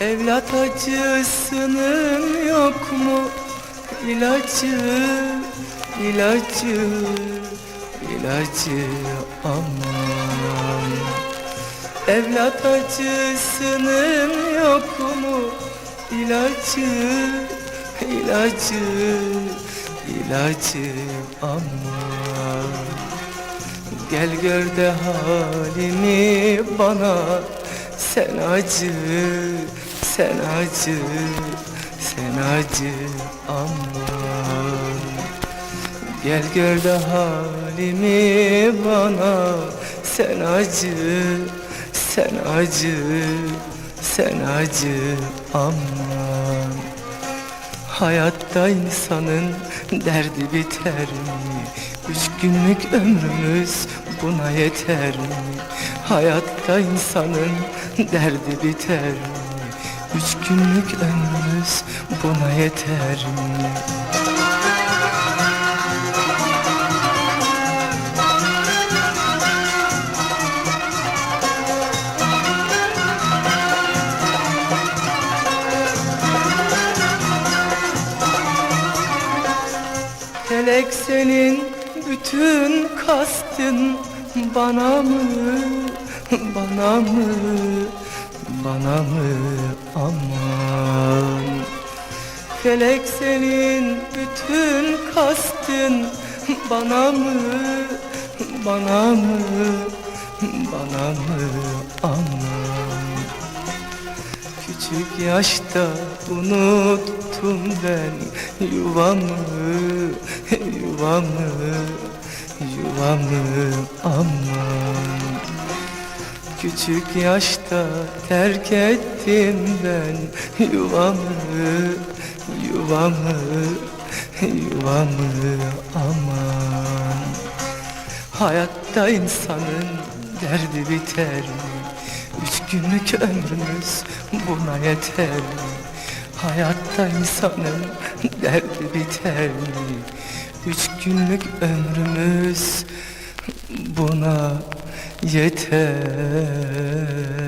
Evlat acısının yok mu? İlacı ilacı ilacı aman. Evlat acısının yok mu? İlacı ilacı ilacı aman. Gel gör de halimi bana Sen acı, sen acı, sen acı aman Gel gör de halimi bana Sen acı, sen acı, sen acı aman Hayatta insanın derdi biter mi? Üç günlük ömrümüz buna yeter mi? Hayatta insanın derdi biter mi? Üç günlük ömrümüz buna yeter mi? Felek senin bütün kastın bana mı, bana mı, bana mı aman? Felek senin bütün kastın bana mı, bana mı, bana mı aman? Küçük yaşta unuttum ben yuvamı, yuvamı, yuvamı aman Küçük yaşta terk ettim ben yuvamı, yuvamı, yuvamı aman Hayatta insanın derdi biter mi? Üç günlük ömrümüz buna yeter mi? Hayatta insanın derdi biter mi? Üç günlük ömrümüz buna yeter